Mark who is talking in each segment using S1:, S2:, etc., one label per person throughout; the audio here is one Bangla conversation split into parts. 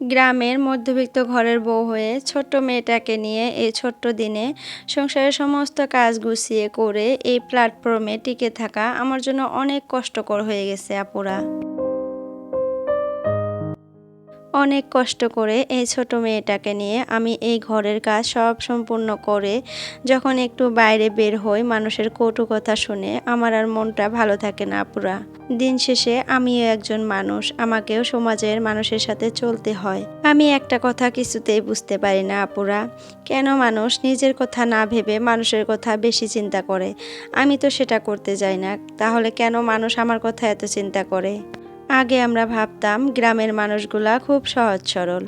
S1: গ্রামের মধ্যবিত্ত ঘরের বউ হয়ে ছোট্ট মেয়েটাকে নিয়ে এই ছোট্ট দিনে সংসারের সমস্ত কাজ গুছিয়ে করে এই প্ল্যাটফর্মে টিকে থাকা আমার জন্য অনেক কষ্টকর হয়ে গেছে, আপুরা। অনেক কষ্ট করে এই ছোট মেয়েটাকে নিয়ে আমি এই ঘরের কাজ সব সম্পূর্ণ করে যখন একটু বাইরে বের হই মানুষের কটু কথা শুনে আমার আর মনটা ভালো থাকে না আপুরা। দিন শেষে আমিও একজন মানুষ, আমাকেও সমাজের মানুষের সাথে চলতে হয়। আমি একটা কথা কিছুতেই বুঝতে পারি না আপুরা। কেন মানুষ নিজের কথা না ভেবে মানুষের কথা বেশি চিন্তা করে? আমি তো সেটা করতে যাই না। তাহলে কেন মানুষ আমার কথা এত চিন্তা করে? আগে আমরা ভাবতাম গ্রামের মানুষগুলা খুব সহজ সরল।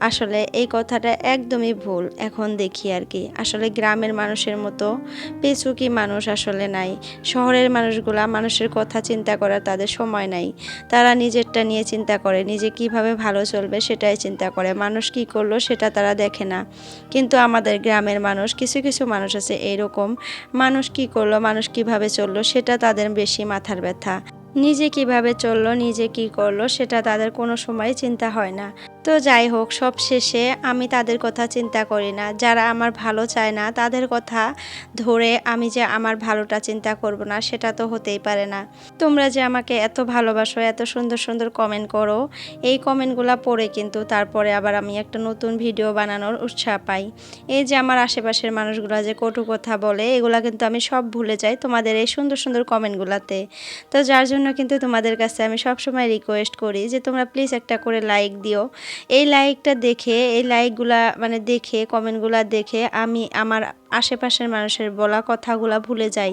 S1: আসলে এই কথাটা একদমই ভুল, এখন দেখি আর কি। আসলে গ্রামের মানুষের মতো পেচুকি মানুষ আসলে নাই। শহরের মানুষগুলা মানুষের কথা চিন্তা করার তাদের সময় নাই। তারা নিজেরটা নিয়ে চিন্তা করে, নিজে কীভাবে ভালো চলবে সেটাই চিন্তা করে। মানুষ কি করল সেটা তারা দেখে না। কিন্তু আমাদের গ্রামের মানুষ, কিছু কিছু মানুষ আছে এইরকম। মানুষ কি করল, মানুষ কীভাবে চলল সেটা তাদের বেশি মাথার ব্যথা। নিজে কীভাবে চলল নিজে কি করল সেটা তাদের কোনো সময় চিন্তা হয় না। তো যাই হোক, সব শেষে আমি তাদের কথা চিন্তা করি না। যারা আমার ভালো চায় না, তাদের কথা ধরে আমি যে আমার ভালোটা চিন্তা করব না, সেটা তো হতেই পারে না। তোমরা যে আমাকে এত ভালোবাসো, এত সুন্দর সুন্দর কমেন্ট করো, এই কমেন্টগুলো পড়ে কিন্তু তারপরে আবার আমি একটা নতুন ভিডিও বানানোর উৎসাহ পাই। এই যে আমার আশেপাশের মানুষগুলো যে কটু কথা বলে, এগুলা কিন্তু আমি সব ভুলে যাই তোমাদের এই সুন্দর সুন্দর কমেন্টগুলোতে তো যার জন্য কিন্তু তোমাদের কাছে আমি সবসময় রিকোয়েস্ট করি যে তোমরা প্লিজ একটা করে লাইক দিও। এই লাইকটা দেখে, এই লাইকগুলা মানে দেখে, কমেন্টগুলা দেখে আমি আমার আশেপাশের মানুষের বলা কথাগুলা ভুলে যাই।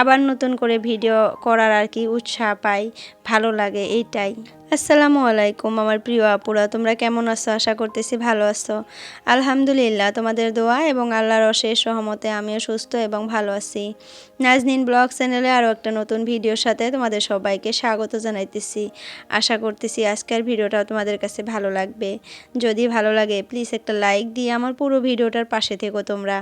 S1: আবার নতুন করে ভিডিও করার আর কি উৎসাহ পাই, ভালো লাগে এইটাই। আসসালামু আলাইকুম আমার প্রিয় আপুরা, তোমরা কেমন আছো? আশা করতেছি ভালো আছো। আলহামদুলিল্লাহ, তোমাদের দোয়া এবং আল্লাহর অশেষ সহমতে আমিও সুস্থ এবং ভালো আছি। নাজনিন ব্লগ চ্যানেলে আরও একটা নতুন ভিডিওর সাথে তোমাদের সবাইকে স্বাগত জানাইতেছি। আশা করতেছি আজকের ভিডিওটাও তোমাদের কাছে ভালো লাগবে। যদি ভালো লাগে প্লিজ একটা লাইক দিয়ে আমার পুরো ভিডিওটার পাশে থেকো তোমরা।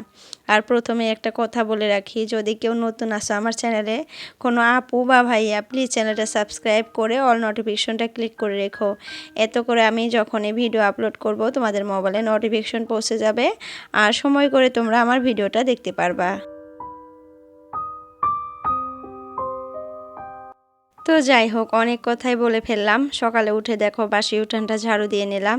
S1: আর প্রথমে একটা কথা বলে রাখি, যদি কেউ নতুন আসো আমার চ্যানেলে, কোনো আপু বা ভাইয়া প্লিজ চ্যানেলটা সাবস্ক্রাইব করে অল নোটিফিকেশনটা ক্লিক করে রেখো। এত করে আমি যখনই ভিডিও আপলোড করব, তোমাদের মোবাইলে নোটিফিকেশন পৌঁছে যাবে। আর সময় করে তোমরা আমার ভিডিওটা দেখতে পারবা। তো যাই হোক, অনেক কথাই বলে ফেললাম। সকালে উঠে দেখো বাসি উঠানটা ঝাড়ু দিয়ে নিলাম।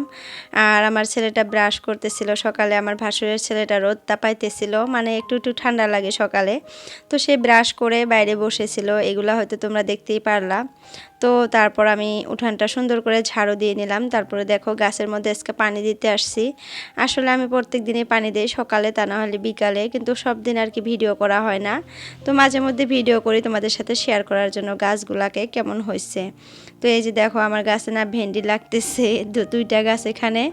S1: আর আমার ছেলেটা ব্রাশ করতেছিল। সকালে আমার ভাসুরের ছেলেটা রোদ তাপাইতেছিল। মানে একটু একটু ঠান্ডা লাগে সকালে। তো সে ব্রাশ করে বাইরে বসেছিল। এগুলো হয়তো তোমরা দেখতেই পারলা। তো তারপর আমি উঠানটা সুন্দর করে ঝাড়ু দিয়ে নিলাম। তারপরে দেখো গাছের মধ্যে আজকে পানি দিতে আসছি। আসলে আমি প্রত্যেক দিনই পানি দিই, সকালে তা না হলে বিকালে, কিন্তু সব দিন আর কি ভিডিও করা হয় না। তো মাঝে মধ্যে ভিডিও করি তোমাদের সাথে শেয়ার করার জন্য গাছগুলাকে কেমন হয়েছে। তো এই যে দেখো, আমার গাছে না ভেন্ডি লাগতেছে দুইটা গাছ এখানে।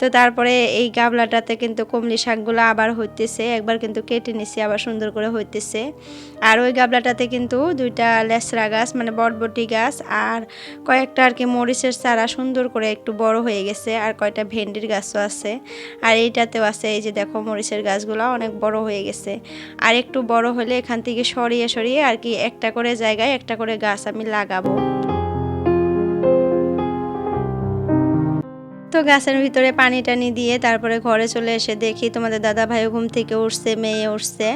S1: তো তারপরে এই গাবলাটাতে কিন্তু কমলি শাকগুলো আবার হইতেছে, একবার কিন্তু কেটে নিছি, আবার সুন্দর করে হইতেছে। আর ওই গাবলাটাতে কিন্তু দুইটা লেসরা গাছ মানে বটবটি গাছ, আর কয়েকটা আর কি মরিচের চারা সুন্দর করে একটু বড় হয়ে গেছে, আর কয়েকটা ভেন্ডির গাছও আছে। আর এইটাতেও আছে, এই যে দেখো, মরিচের গাছগুলো অনেক বড় হয়ে গেছে। আর একটু বড় হলে এখান থেকে সরিয়ে সরিয়ে আর কি একটা করে জায়গায় একটা করে গাছ আমি লাগাবো। তো গাছের ভিতরে পানি টানি দিয়ে তারপরে ঘরে চলে এসে দেখি তোমাদের দাদা ভাই ঘুম থেকে উঠছে, মেয়ে উঠছে।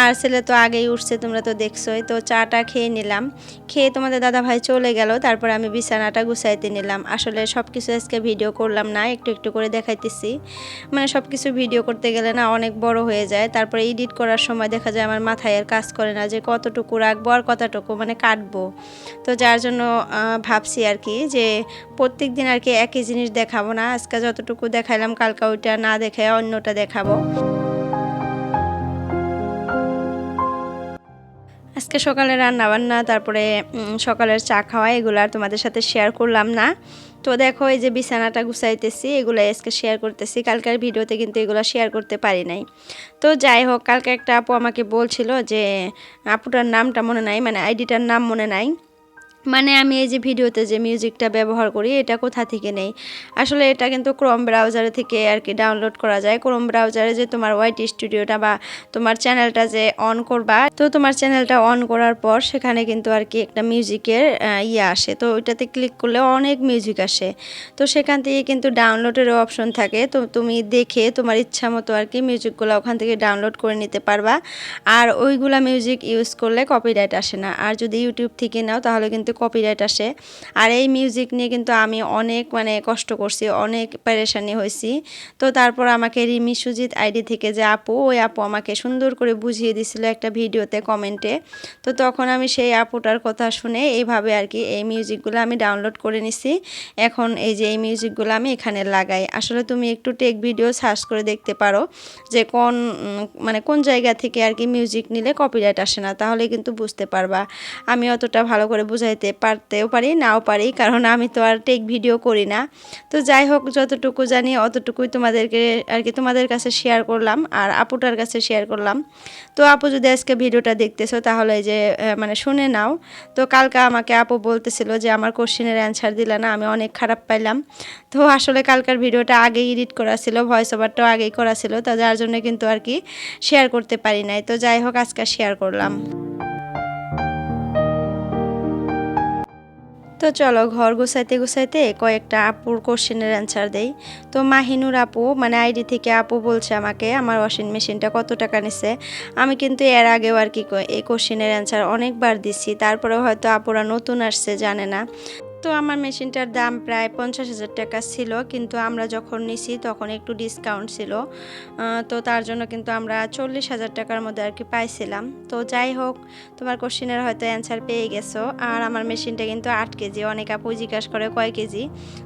S1: আর ছেলে তো আগেই উঠছে, তোমরা তো দেখছোই। তো চাটা খেয়ে নিলাম। খেয়ে তোমাদের দাদা ভাই চলে গেল, তারপরে আমি বিছানাটা গুছাইতে নিলাম। আসলে সব কিছু আজকে ভিডিও করলাম না, একটু একটু করে দেখাইতেছি। মানে সব কিছু ভিডিও করতে গেলে না অনেক বড় হয়ে যায়। তারপরে এডিট করার সময় দেখা যায় আমার মাথায় আর কাজ করে না যে কতটুকু রাখব আর কতটুকু মানে কাটবো। তো যার জন্য ভাবছি আর কি যে প্রত্যেক দিন আর কি একই জিনিস দেখাবো না, আজকে যতটুকু দেখাইলাম, কালকা ওইটা না দেখে অন্যটা দেখাবো। আজকে সকালে রান্না বান্না তারপরে সকালের চা খাওয়া, এগুলো আর তোমাদের সাথে শেয়ার করলাম না। তো দেখো, এই যে বিছানাটা গুছাইতেছি এগুলো আজকে শেয়ার করতেছি। কালকের ভিডিওতে কিন্তু এগুলো শেয়ার করতে পারি নাই। তো যাই হোক, কালকে একটা আপু আমাকে বলছিল যে, আপুটার নামটা মনে নাই মানে আইডিটার নাম মনে নাই। মানে আমি এই যে ভিডিওতে যে মিউজিকটা ব্যবহার করি, এটা কোথা থেকে নেই? আসলে এটা কিন্তু ক্রোম ব্রাউজারে থেকে আর কি ডাউনলোড করা যায়। ক্রোম ব্রাউজারে যে তোমার ওয়াইট স্টুডিওটা বা তোমার চ্যানেলটা যে অন করবা, তো তোমার চ্যানেলটা অন করার পর সেখানে কিন্তু আর কি একটা মিউজিকের ইয়ে আসে। তো ওইটাতে ক্লিক করলে অনেক মিউজিক আসে। তো সেখান থেকে কিন্তু ডাউনলোডেরও অপশন থাকে। তো তুমি দেখে তোমার ইচ্ছা মতো আর কি মিউজিকগুলো ওখান থেকে ডাউনলোড করে নিতে পারবা। আর ওইগুলা মিউজিক ইউজ করলে কপিরাইট আসে না। আর যদি ইউটিউব থেকে নাও, তাহলে কিন্তু কপিরাইট আসে। আর এই মিউজিক নিয়ে কিন্তু আমি অনেক মানে কষ্ট করছি, অনেক পেরেশানি হয়েছি। তো তারপর আমাকে রিমি সুজিত আইডি থেকে যে, আপু, ওই আপু আমাকে সুন্দর করে বুঝিয়ে দিছিল একটা ভিডিওতে কমেন্টে। তো তখন আমি সেই আপুটার কথা শুনে এইভাবে আর কি এই মিউজিকগুলো আমি ডাউনলোড করে নিছি। এখন এই যে, এই মিউজিকগুলো আমি এখানে লাগাই। আসলে তুমি একটু টেক ভিডিও সার্চ করে দেখতে পারো যে, কোন মানে কোন জায়গা থেকে আর কি মিউজিক নিলে কপিরাইট আসে না, তাহলে কিন্তু বুঝতে পারবা। আমি অতটা ভালো করে বুঝাইতে পারতেও পারি, নাও পারি, কারণ আমি তো আর টেক ভিডিও করি না। তো যাই হোক, যতটুকু জানি অতটুকুই তোমাদেরকে আর কি তোমাদের কাছে শেয়ার করলাম আর আপুটার কাছে শেয়ার করলাম। তো আপু যদি আজকে ভিডিওটা দেখতেছো, তাহলে যে মানে শুনে নাও। তো কালকে আমাকে আপু বলতেছিল যে, আমার কোশ্চেনের অ্যান্সার দিলে না, আমি অনেক খারাপ পাইলাম। তো আসলে কালকার ভিডিওটা আগেই এডিট করা ছিল ভয়েস ওভারটাও আগেই করা ছিল, তো যার জন্য কিন্তু আর কি শেয়ার করতে পারি নাই। তো যাই হোক, আজকে শেয়ার করলাম। তো চলো ঘর গোসাইতে গোসাইতে কয়েকটা আপুর কোশ্চেনের অ্যান্সার দেই। তো মাহিনুর আপু মানে আইডি থেকে আপু বলছে আমাকে, আমার ওয়াশিং মেশিনটা কত টাকা নিছে? আমি কিন্তু এর আগেও আর কি এই কোশ্চেনের অ্যান্সার অনেকবার দিছি তারপরে হয়তো আপুরা নতুন আসছে, জানে না। তো আমার মেশিনটার দাম প্রায় পঞ্চাশ হাজার টাকা ছিল, কিন্তু আমরা যখন নিছি তখন একটু ডিসকাউন্ট ছিল। তো তার জন্য কিন্তু আমরা চল্লিশ হাজার টাকার মধ্যে আর কি পাইছিলাম। তো যাই হোক, তোমার কোশ্চিনের হয়তো অ্যান্সার পেয়ে গেছো। আর আমার মেশিনটা কিন্তু আট কেজি, অনেক আপু জিজ্ঞাসা করে কয় কেজি?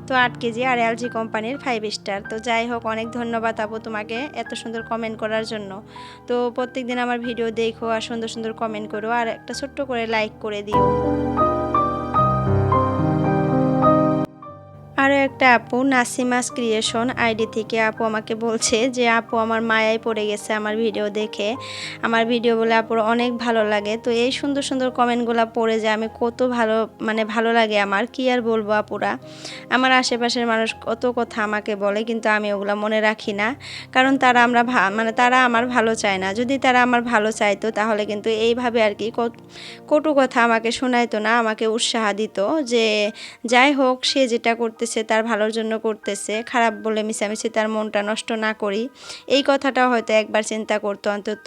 S1: তো আট কেজি আর এলজি কোম্পানির ফাইভ স্টার তো যাই হোক, অনেক ধন্যবাদ আপু তোমাকে এত সুন্দর কমেন্ট করার জন্য। তো প্রত্যেক দিন আমার ভিডিও দেখো আর সুন্দর সুন্দর কমেন্ট করো। আর একটা ছোট্ট করে লাইক করে দিও। একটা আপু, নাসিমাস ক্রিয়েশন আইডি থেকে আপু আমাকে বলছে যে, আপু, আমার মায়ায় পড়ে গেছে আমার ভিডিও দেখে। আমার ভিডিও বলে আপুর অনেক ভালো লাগে। তো এই সুন্দর সুন্দর কমেন্টগুলো পড়ে যে আমি কত ভালো মানে ভালো লাগে আমার। কি আর বলব আপুরা? আমার আশেপাশের মানুষ কত কথা আমাকে বলে, কিন্তু আমি ওগুলো মনে রাখি না। কারণ তারা আমরা মানে তারা আমার ভালো চায় না। যদি তারা আমার ভালো চাইতো, তাহলে কিন্তু এইভাবে আর কি কটু কথা আমাকে শোনাইতো না, আমাকে উৎসাহ দিত যে, যাই হোক, সে যেটা করতেছে করতেছে তার ভালোর জন্য করতেছে, খারাপ বলে মিশামিশি তার মনটা নষ্ট না করি। এই কথাটা হয়তো একবার চিন্তা করতো অন্তত।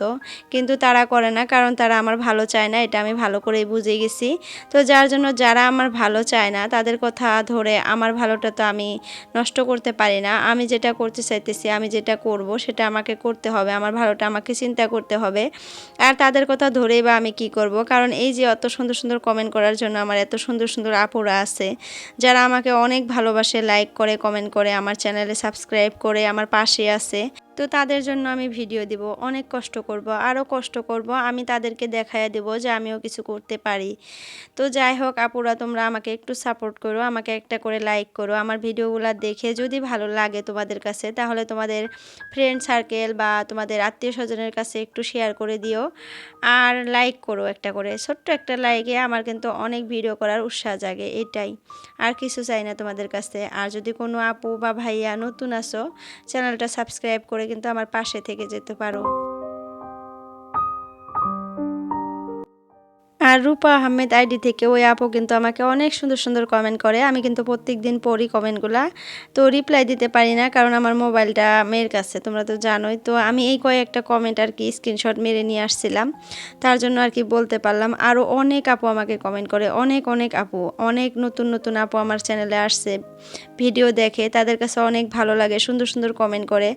S1: কিন্তু তারা করে না, কারণ তারা আমার ভালো চায় না, এটা আমি ভালো করেই বুঝে গেছি। তো যার জন্য যারা আমার ভালো চায় না, তাদের কথা ধরে আমার ভালোটা তো আমি নষ্ট করতে পারি না। আমি যেটা করতে চাইতেছি, আমি যেটা করব, সেটা আমাকে করতে হবে, আমার ভালোটা আমাকে চিন্তা করতে হবে। আর তাদের কথা ধরেই বা আমি কি করব? কারণ এই যে অত সুন্দর সুন্দর কমেন্ট করার জন্য আমার এত সুন্দর সুন্দর আপুরা আছে, যারা আমাকে অনেক ভালো ভালোবাসে লাইক করে কমেন্ট করে আমার চ্যানেলে সাবস্ক্রাইব করে আমার পাশে আছে। তো তাদের জন্য আমি ভিডিও দিব, অনেক কষ্ট করব আরও কষ্ট করব, আমি তাদেরকে দেখাইয়া দেব যে আমিও কিছু করতে পারি। তো যাই হোক, আপুরা, তোমরা আমাকে একটু সাপোর্ট করো, আমাকে একটা করে লাইক করো, আমার ভিডিওগুলো দেখে যদি ভালো লাগে তোমাদের কাছে, তাহলে তোমাদের ফ্রেন্ড সার্কেল বা তোমাদের আত্মীয় স্বজনের কাছে একটু শেয়ার করে দিও। আর লাইক করো একটা করে, ছোট্ট একটা লাইকে আমার কিন্তু অনেক ভিডিও করার উৎসাহ জাগে, এটাই। আর কিছু চাই না তোমাদের কাছে। আর যদি কোনো আপু বা ভাইয়া নতুন আসো চ্যানেলটা সাবস্ক্রাইব করে কিন্তু আমার পাশে থেকে যেতে পারো। আর রূপা আহমেদ আইডি থেকে ওই আপু কিন্তু আমাকে অনেক সুন্দর সুন্দর কমেন্ট করে। আমি কিন্তু প্রত্যেক দিন পড়ি কমেন্টগুলা তো রিপ্লাই দিতে পারি না কারণ আমার মোবাইলটা মেয়ের কাছে, তোমরা তো জানোই। তো আমি এই কয়েকটা কমেন্ট আর কি স্ক্রিনশট মেরে নিয়ে আসছিলাম। তার জন্য আর কি বলতে পারলাম। আরও অনেক আপু আমাকে কমেন্ট করে। অনেক অনেক আপু। অনেক নতুন নতুন আপু আমার চ্যানেলে আসছে। ভিডিও দেখে তাদের কাছে অনেক ভালো লাগে, সুন্দর সুন্দর কমেন্ট করে।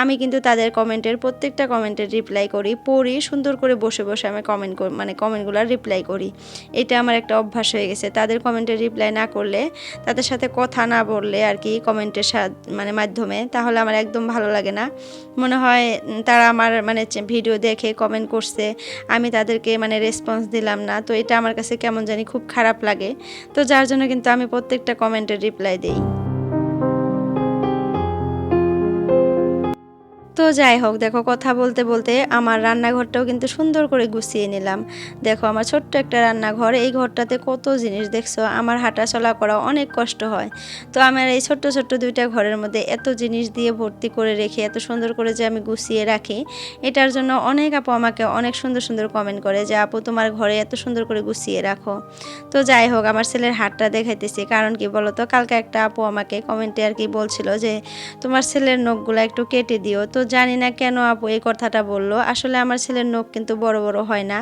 S1: আমি কিন্তু তাদের কমেন্টের প্রত্যেকটা কমেন্টের রিপ্লাই করি, পড়ি, সুন্দর করে বসে বসে আমি কমেন্ট মানে কমেন্টগুলোর রিপ্লাই রিপ্লাই করি। এটা আমার একটা অভ্যাস হয়ে গেছে। তাদের কমেন্টে রিপ্লাই না করলে, তাদের সাথে কথা না বললে আর কি কমেন্টের মানে মাধ্যমে, তাহলে আমার একদম ভালো লাগে না। মনে হয় তারা আমার মানে ভিডিও দেখে কমেন্ট করছে, আমি তাদেরকে মানে রেসপন্স দিলাম না। তো এটা আমার কাছে কেমন জানি খুব খারাপ লাগে। তো যার জন্য কিন্তু আমি প্রত্যেকটা কমেন্টের রিপ্লাই দিই। যাই হোক, দেখো কথা বলতে বলতে আমার রান্নাঘরটাও কিন্তু সুন্দর করে গুছিয়ে নিলাম। দেখো আমার ছোট্ট একটা রান্নাঘর, এই ঘরটাতে কত জিনিস দেখছ? আমার হাঁটা চলা করা অনেক কষ্ট হয়। তো আমার এই ছোট্ট ছোট্ট দুইটা ঘরের মধ্যে এত জিনিস দিয়ে ভর্তি করে রেখে, এত সুন্দর করে যে আমি গুছিয়ে রাখি, এটার জন্য অনেক আপু আমাকে অনেক সুন্দর সুন্দর কমেন্ট করে যে, আপু, তোমার ঘরে এত সুন্দর করে গুছিয়ে রাখো। তো যাই হোক, আমার ছেলের হাটটা দেখাইতেছি। কারণ কি বলতো, কালকে একটা আপু আমাকে কমেন্টে আর কি বলছিল যে, তোমার ছেলের নখগুলো একটু কেটে দিও। তো জানি না কেন আপু এই কথাটা বলল। আসলে আমার ছেলের নখ কিন্তু বড় বড় হয় না।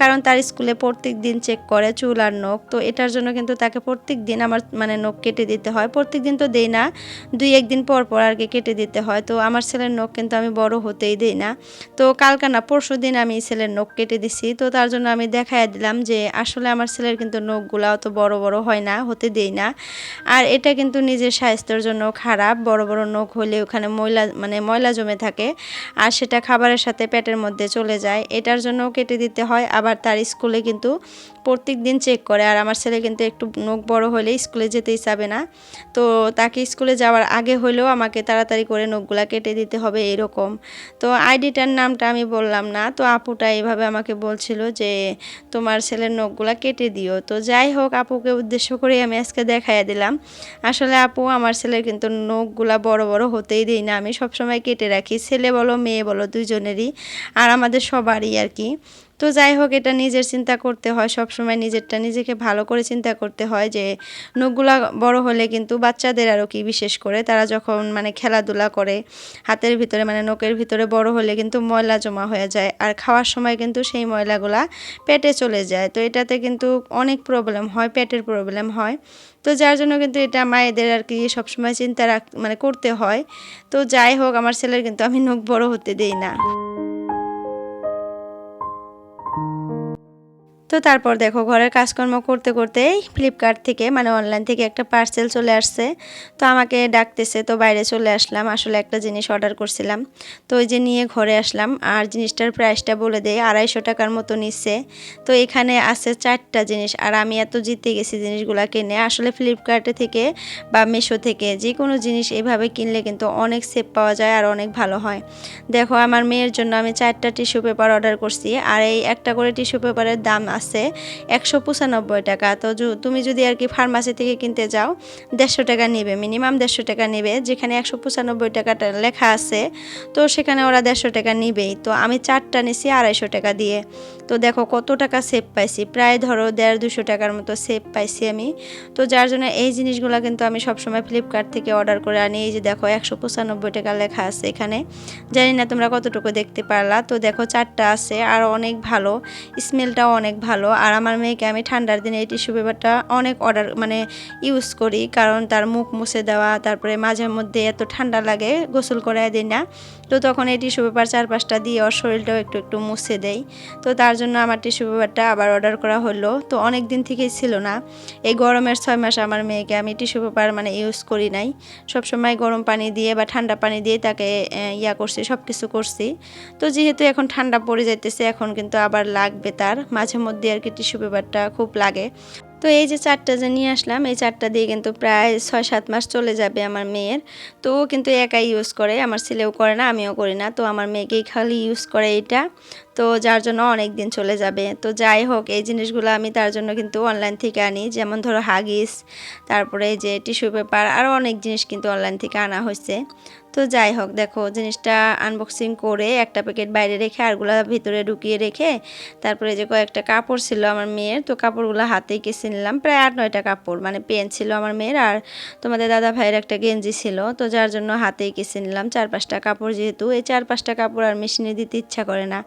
S1: কারণ তার স্কুলে প্রত্যেক দিন চেক করে চুল আর নখ। তো এটার জন্য কিন্তু তাকে প্রত্যেক দিন আমার মানে নখ কেটে দিতে হয়। প্রত্যেক দিন তো দেই না। দুই একদিন পর পর আর কি কেটে দিতে হয়। তো আমার ছেলের নখ কিন্তু আমি বড় হতেই দিই না। তো কালকে না, পরশু দিন আমি ছেলের নখ কেটে দিছি। তো তার জন্য আমি দেখাই দিলাম যে আসলে আমার ছেলের কিন্তু নখগুলা অত বড় বড় হয় না, হতে দেই না। আর এটা কিন্তু নিজের স্বাস্থ্যের জন্য খারাপ। বড় বড় নখ হলে ওখানে ময়লা মানে ময়লা জমে থাকে। আর সেটা খাবারের সাথে পেটের মধ্যে চলে যায়। এটার জন্য কেটে দিতে হয়, আবার তার স্কুলে কিন্তু প্রত্যেক দিন চেক করে। আর আমার ছেলে কিন্তু একটু নখ বড় হলে স্কুলে যেতেই চাবে না। তো তাকে স্কুলে যাওয়ার আগে হলেও আমাকে তাড়াতাড়ি করে নখগুলা কেটে দিতে হবে এরকম। তো আইডিটার নামটা আমি বললাম না। তো আপুটা এইভাবে আমাকে বলছিল যে, তোমার ছেলের নখগুলা কেটে দিও। তো যাই হোক, আপুকে উদ্দেশ্য করে আমি আজকে দেখাইয়া দিলাম। আসলে আপু, আমার ছেলের কিন্তু নখগুলা বড় বড় হতেই দিই না। আমি সবসময় কেটে রাখি। ছেলে বলো মেয়ে বলো দুজনেরই আর আমাদের সবারই আর কি। তো যাই হোক, এটা নিজের চিন্তা করতে হয়। সব সময় নিজেরটা নিজেকে ভালো করে চিন্তা করতে হয় যে, নখগুলা বড় হলে কিন্তু বাচ্চাদের আরও কি বিশেষ করে? তারা যখন মানে খেলাধুলা করে, হাতের ভিতরে মানে নখের ভিতরে বড় হলে কিন্তু ময়লা জমা হয়ে যায়। আর খাওয়ার সময় কিন্তু সেই ময়লাগুলা পেটে চলে যায়। তো এটাতে কিন্তু অনেক প্রবলেম হয়, পেটের প্রবলেম হয়। তো যার জন্য কিন্তু এটা মায়েদের আর কি সবসময় চিন্তা রাখ মানে করতে হয়। তো যাই হোক, আমার ছেলের কিন্তু আমি নখ বড় হতে দেই না। তো তারপর দেখো ঘরের কাজকর্ম করতে করতেই ফ্লিপকার্ট থেকে মানে অনলাইন থেকে একটা পার্সেল চলে আসছে। তো আমাকে ডাকতেছে, তো বাইরে চলে আসলাম, আসলে একটা জিনিস অর্ডার করছিলাম। তো ওই যে নিয়ে ঘরে আসলাম, আর জিনিসটার প্রাইসটা বলে দেয় আড়াইশো টাকার মতো নিচ্ছে। তো এখানে আছে চারটা জিনিস, আর আমি এত জিতে গেছি জিনিসগুলো কিনে। আসলে ফ্লিপকার্টে থেকে বা মেশো থেকে যে কোনো জিনিস এভাবে কিনলে কিন্তু অনেক সেফ পাওয়া যায় আর অনেক ভালো হয়। দেখো, আমার মেয়ের জন্য আমি চারটা টিস্যু পেপার অর্ডার করছি, আর এই একটা করে টিস্যু পেপারের দাম আছে, একশো পঁচানব্বই টাকা। তো তুমি যদি আর কি ফার্মাসি থেকে কিনতে যাও, দেড়শো টাকা নেবে মিনিমাম দেড়শো টাকা নেবে, যেখানে একশো পঁচানব্বই টাকাটা লেখা আছে, তো সেখানে ওরা দেড়শো টাকা নেবেই। তো আমি চারটা নিছি আড়াইশো টাকা দিয়ে। তো দেখো কত টাকা সেভ পাইছি, প্রায় ধরো দেড় দুশো টাকার মতো সেভ পাইছি আমি। তো যার জন্য এই জিনিসগুলো কিন্তু আমি সবসময় ফ্লিপকার্ট থেকে অর্ডার করে আনি। এই যে দেখো একশো পঁচানব্বই টাকা লেখা আছে এখানে। জানি না তোমরা কতটুকু দেখতে পারলা। তো দেখো চারটা আছে, আর অনেক ভালো। স্মেলটাও অনেক ভালো। আর আমার মেয়েকে আমি ঠান্ডার দিনে এই টিস্যু পেপারটা অনেক অর্ডার মানে ইউজ করি। কারণ তার মুখ মুছে দেওয়া, তারপরে মাঝে মধ্যে এত ঠান্ডা লাগে, গোসল করাই দিই না। তো তখন এই টিস্যু পেপার চার পাঁচটা দিয়ে ওর শরীরটাও একটু একটু মুছে দেয় তো তার জন্য আমার টিস্যু পেপারটা আবার অর্ডার করা হলো। তো অনেক দিন থেকেই ছিল না। এই গরমের ছয় মাস আমার মেয়েকে আমি টিস্যু পেপার মানে ইউজ করি নাই। সবসময় গরম পানি দিয়ে বা ঠান্ডা পানি দিয়ে তাকে ইয়া করছি সব কিছু করছি। তো যেহেতু এখন ঠান্ডা পড়ে যাইতেছে, এখন কিন্তু আবার লাগবে তার। মাঝে মধ্যে আর কি টিস্যু পেপারটা খুব লাগে। তো এই যে চারটা যে নিয়ে আসলাম, এই চারটা দিয়ে কিন্তু প্রায় ছয় সাত মাস চলে যাবে আমার মেয়ের। তো ও কিন্তু একাই ইউজ করে, আমার ছেলেও করে না, আমিও করি না। তো আমার মেয়েকেই খালি ইউজ করে এটা তো যার জন্য অনেক দিন চলে যাবে। তো যাই হোক, এই জিনিসগুলো আমি তার জন্য কিন্তু অনলাইন থেকে আনি। যেমন ধরো হাগিস, তারপরে যে টিস্যু পেপার আরও অনেক জিনিস কিন্তু অনলাইন থেকে আনা হয়েছে। তো যাই হোক, দেখো জিনিসটা আনবক্সিং করে একটা প্যাকেট বাইরে রেখে আরগুলা ভিতরে ঢুকিয়ে রেখে তারপরে যে কয়েকটা কাপড় ছিল আমার মেয়ের, তো কাপড়গুলো হাতেই কেসে নিলাম। প্রায় আট নয়টা কাপড় মানে পেন ছিল আমার মেয়ের আর তোমাদের দাদা ভাইয়ের একটা গেঞ্জি ছিল, তো যার জন্য হাতেই কেসে নিলাম। চার পাঁচটা কাপড় যেহেতু, এই চার পাঁচটা কাপড় আর মেশিনে দিতে ইচ্ছা করে না।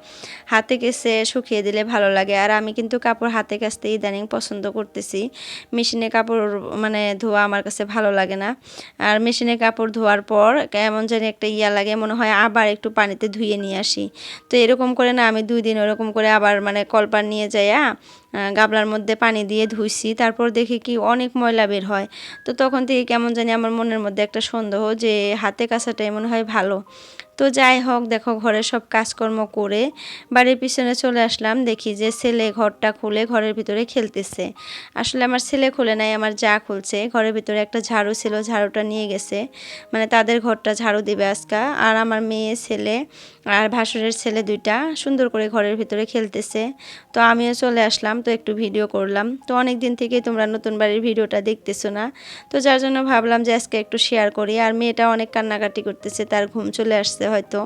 S1: হাতে কেসে শুকিয়ে দিলে ভালো লাগে। আর আমি কিন্তু কাপড় হাতে কাচতে ইদানিং পছন্দ করতেছি। মেশিনে কাপড় মানে ধোয়া আমার কাছে ভালো লাগে না। আর মেশিনে কাপড় ধোয়ার পর কেমন জানি একটা ইয়া লাগে, মনে হয় আবার একটু পানিতে ধুয়ে নিয়ে আসি। তো এরকম করে না, আমি দুই দিন ওরকম করে আবার মানে কলপার নিয়ে যাইয়া গাবলার মধ্যে পানি দিয়ে ধুইছি। তারপর দেখি কি অনেক ময়লা বের হয়। তো তখন থেকে কেমন জানি আমার মনের মধ্যে একটা সন্দেহ যে হাতে কাছাটাই মনে হয় ভালো। তো যাই হোক, দেখো ঘরের সব কাজকর্ম করে বাড়ির পিছনে চলে আসলাম। দেখি যে ছেলে ঘরটা খুলে ঘরের ভিতরে খেলতেছে। আসলে আমার ছেলে খুলে নাই, আমার যা খুলছে। ঘরের ভিতরে একটা ঝাড়ু ছিল, ঝাড়ুটা নিয়ে গেছে। মানে তাদের ঘরটা ঝাড়ু দিবে আজকা। আর আমার মেয়ে ছেলে আর ভাসুরের ছেলে দুইটা সুন্দর করে ঘরের ভিতরে খেলতেছে। তো আমিও চলে আসলাম, তো একটু ভিডিও করলাম। তো অনেক দিন থেকেই তোমরা নতুন বাড়ির ভিডিওটা দেখতেছো না। তো যার জন্য ভাবলাম যে আজকে একটু শেয়ার করি। আর মেয়েটা অনেক কান্নাকাটি করতেছে, তার ঘুম চলে আসছে হয়তো,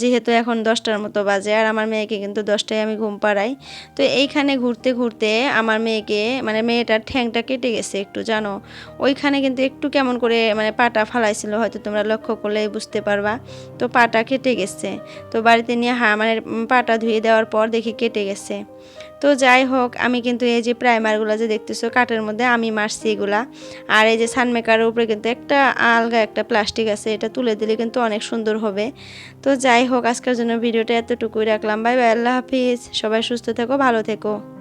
S1: যেহেতু এখন দশটার মতো বাজে আর আমার মেয়েকে কিন্তু দশটায় আমি ঘুম পাড়াই। তো এইখানে ঘুরতে ঘুরতে আমার মেয়েকে মানে মেয়েটার ঠ্যাংটা কেটে গেছে একটু, জানো? ওইখানে কিন্তু একটু কেমন করে মানে পাটা ফালাইছিল, হয়তো তোমরা লক্ষ্য করলে বুঝতে পারবা। তো পাটা কেটে গেছে। তো বাড়িতে নিয়ে হা মানে পাটা ধুয়ে দেওয়ার পর দেখি কেটে গেছে। তো যাই হোক, আমি কিন্তু এই যে প্রাইমারগুলো যে দেখতেছো, কাঠের মধ্যে আমি মারছি এগুলা। আর এই যে সানমেকারের উপরে কিন্তু একটা আলগা একটা প্লাস্টিক আছে, এটা তুলে দিলে কিন্তু অনেক সুন্দর হবে। তো যাই হোক, আজকের জন্য ভিডিওটা এতটুকুই রাখলাম। বাই বাই, আল্লাহ হাফিজ। সবাই সুস্থ থেকো, ভালো থেকো।